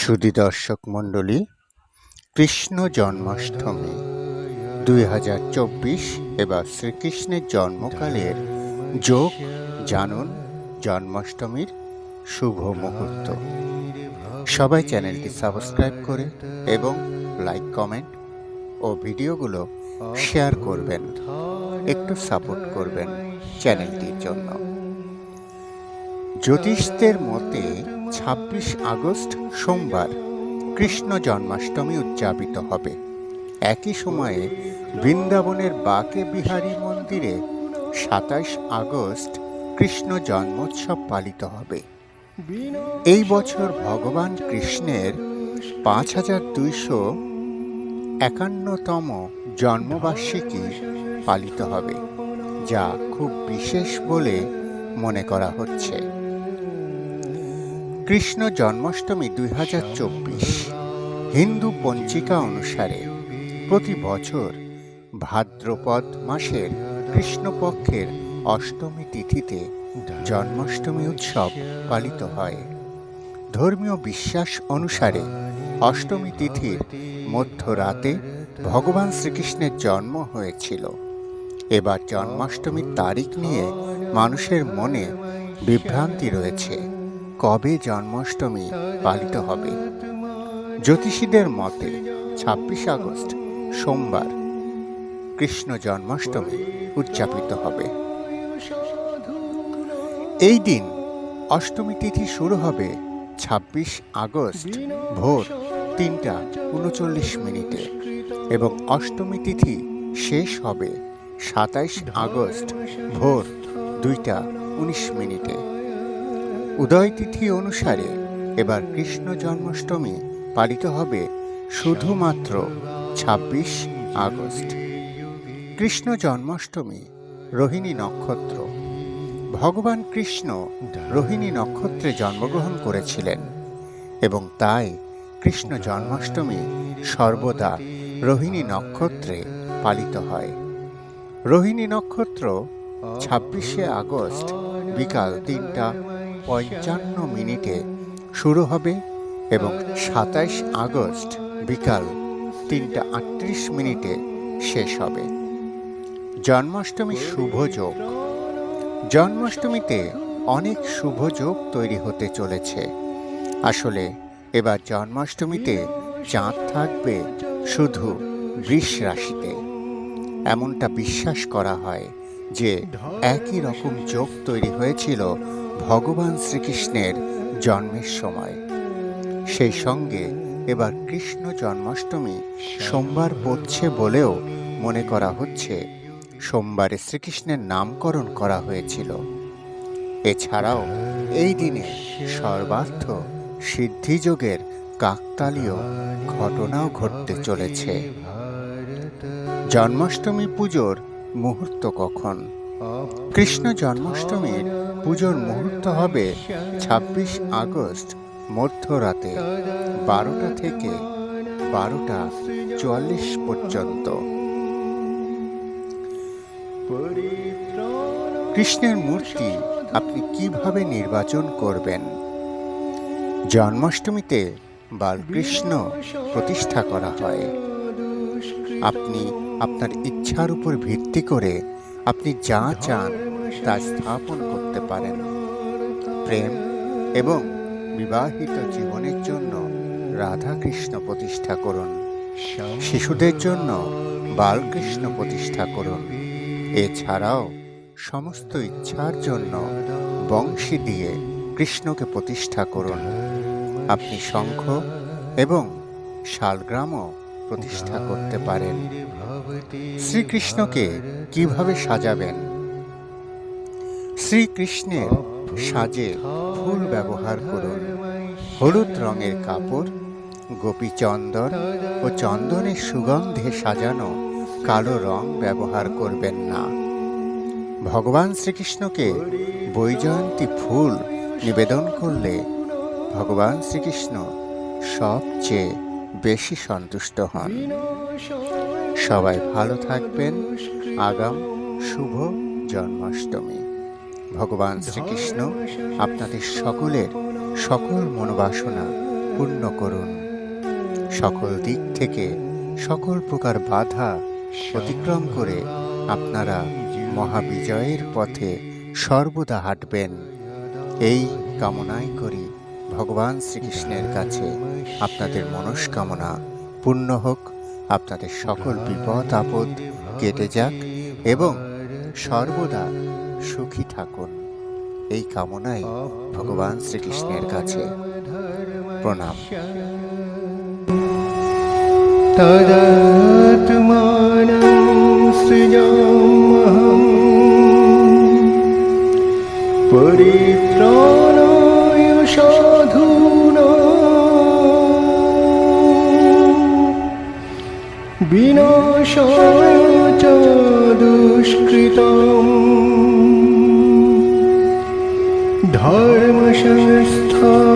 সুধী দর্শক মণ্ডলী, কৃষ্ণ জন্মাষ্টমী, দুই হাজার চব্বিশ এবার শ্রীকৃষ্ণের জন্মকালের যোগ জানুন জন্মাষ্টমীর শুভ মুহূর্ত। সবাই চ্যানেলটি সাবস্ক্রাইব করে এবং লাইক, কমেন্ট ও ভিডিওগুলো শেয়ার করবেন। একটু সাপোর্ট করবেন চ্যানেলটির জন্য। জ্যোতিষদের মতে, ছাব্বিশ আগস্ট সোমবার কৃষ্ণ জন্মাষ্টমী উদযাপিত হবে। একই সময়ে বৃন্দাবনের বাকে বিহারী মন্দিরে সাতাশ আগস্ট কৃষ্ণ জন্মোৎসব পালিত হবে। এই বছর ভগবান কৃষ্ণের পাঁচ হাজার দুইশো একান্নতম জন্মবার্ষিকী পালিত হবে, যা খুব বিশেষ বলে মনে করা হচ্ছে। কৃষ্ণ জন্মাষ্টমী দুই হাজার চব্বিশ। হিন্দু পঞ্জিকা অনুসারে প্রতি বছর ভাদ্রপদ মাসের কৃষ্ণপক্ষের অষ্টমী তিথিতে জন্মাষ্টমী উৎসব পালিত হয়। ধর্মীয় বিশ্বাস অনুসারে অষ্টমী তিথির মধ্যরাতে ভগবান শ্রীকৃষ্ণের জন্ম হয়েছিল। এবার জন্মাষ্টমীর তারিখ নিয়ে মানুষের মনে বিভ্রান্তি রয়েছে। কবে জন্মাষ্টমী পালিত হবে? জ্যোতিষীদের মতে, ছাব্বিশ আগস্ট, সোমবার কৃষ্ণ জন্মাষ্টমী উদযাপিত হবে। এই দিন অষ্টমী তিথি শুরু হবে ছাব্বিশ আগস্ট ভোর তিনটা উনচল্লিশ মিনিটে এবং অষ্টমী তিথি শেষ হবে সাতাইশ আগস্ট ভোর দুইটা উনিশ মিনিটে। উদয় তিথি অনুসারে এবার কৃষ্ণ জন্মাষ্টমী পালিত হবে শুধুমাত্র ছাব্বিশ আগস্ট। কৃষ্ণ জন্মাষ্টমী, রোহিণী নক্ষত্র। ভগবান কৃষ্ণ রোহিণী নক্ষত্রে জন্মগ্রহণ করেছিলেন এবং তাই কৃষ্ণ জন্মাষ্টমী সর্বদা রোহিণী নক্ষত্রে পালিত হয়। রোহিণী নক্ষত্র ছাব্বিশে আগস্ট বিকাল তিনটা পঞ্চান্ন মিনিটে শুরু হবে এবং সাতাইশ আগস্ট বিকাল তিনটা আটত্রিশ মিনিটে শেষ হবে। জন্মাষ্টমী শুভ যোগ। জন্মাষ্টমীতে অনেক শুভ যোগ তৈরি হতে চলেছে। আসলে এবার জন্মাষ্টমীতে চাঁদ থাকবে শুধু বৃষ রাশিতে। এমনটা বিশ্বাস করা হয় যে একই রকম যোগ তৈরি হয়েছিল ভগবান শ্রীকৃষ্ণের জন্মের সময়। সেই সঙ্গে এবার কৃষ্ণ জন্মাষ্টমী সোমবার পড়ছে বলেও মনে করা হচ্ছে, সোমবারে শ্রীকৃষ্ণের নামকরণ করা হয়েছিল। এছাড়াও এই দিনে সর্বার্থ সিদ্ধিযোগের কাকতালীয় ঘটনাও ঘটতে চলেছে। জন্মাষ্টমী পুজোর মুহূর্ত কখন? কৃষ্ণ জন্মাষ্টমীর পুজোর মুহূর্ত হবে ছাব্বিশ আগস্ট, মধ্যরাতে, বারোটা থেকে বারোটা চুয়াল্লিশ পর্যন্ত। কৃষ্ণের মূর্তি আপনি কীভাবে নির্বাচন করবেন? জন্মাষ্টমীতে বালকৃষ্ণ প্রতিষ্ঠা করা হয়। আপনি আপনার ইচ্ছার উপর ভিত্তি করে আপনি যা চান, তা স্থাপন করতে পারেন। প্রেম এবং বিবাহিত জীবনের জন্য রাধা কৃষ্ণ প্রতিষ্ঠা করুন। শিশুদের জন্য বালকৃষ্ণ প্রতিষ্ঠা করুন। এছাড়াও সমস্ত ইচ্ছার জন্য বংশী দিয়ে কৃষ্ণকে প্রতিষ্ঠা করুন। আপনি শঙ্খ এবং শালগ্রামও প্রতিষ্ঠা করতে পারেন। শ্রীকৃষ্ণকে কীভাবে সাজাবেন? শ্রীকৃষ্ণের সাজে ফুল ব্যবহার করুন। হলুদ রঙের কাপড় গোপী চন্দন ও চন্দনের সুগন্ধে সাজানো কালো রং ব্যবহার করবেন না। ভগবান শ্রীকৃষ্ণকে বৈজয়ন্তী ফুল নিবেদন করলে ভগবান শ্রীকৃষ্ণ সবচেয়ে বেশি সন্তুষ্ট হন। সবাই ভালো থাকবেন। আগাম শুভ জন্মাষ্টমী। ভগবান শ্রীকৃষ্ণ আপনাদের সকলের সকল মনোবাসনা পূর্ণ করুন। সকল দিক থেকে সকল প্রকার বাধা অতিক্রম করে আপনারা মহাবিজয়ের পথে সর্বদা হাঁটবেন। এই কামনাই করি। ভগবান শ্রীকৃষ্ণের কাছে আপনাদের মনস্কামনা পূর্ণ হোক। আপনাদের সকল বিপদ, আপদ কেটে যাক এবং সর্বদা সুখী থাকুন। এই কামনাই ভগবান শ্রীকৃষ্ণের কাছে প্রণাম। তদাত্মানং পরিত্রাণ সাধুন। বিনাশায় চ দুষ্কৃতম ধর্মসংস্থা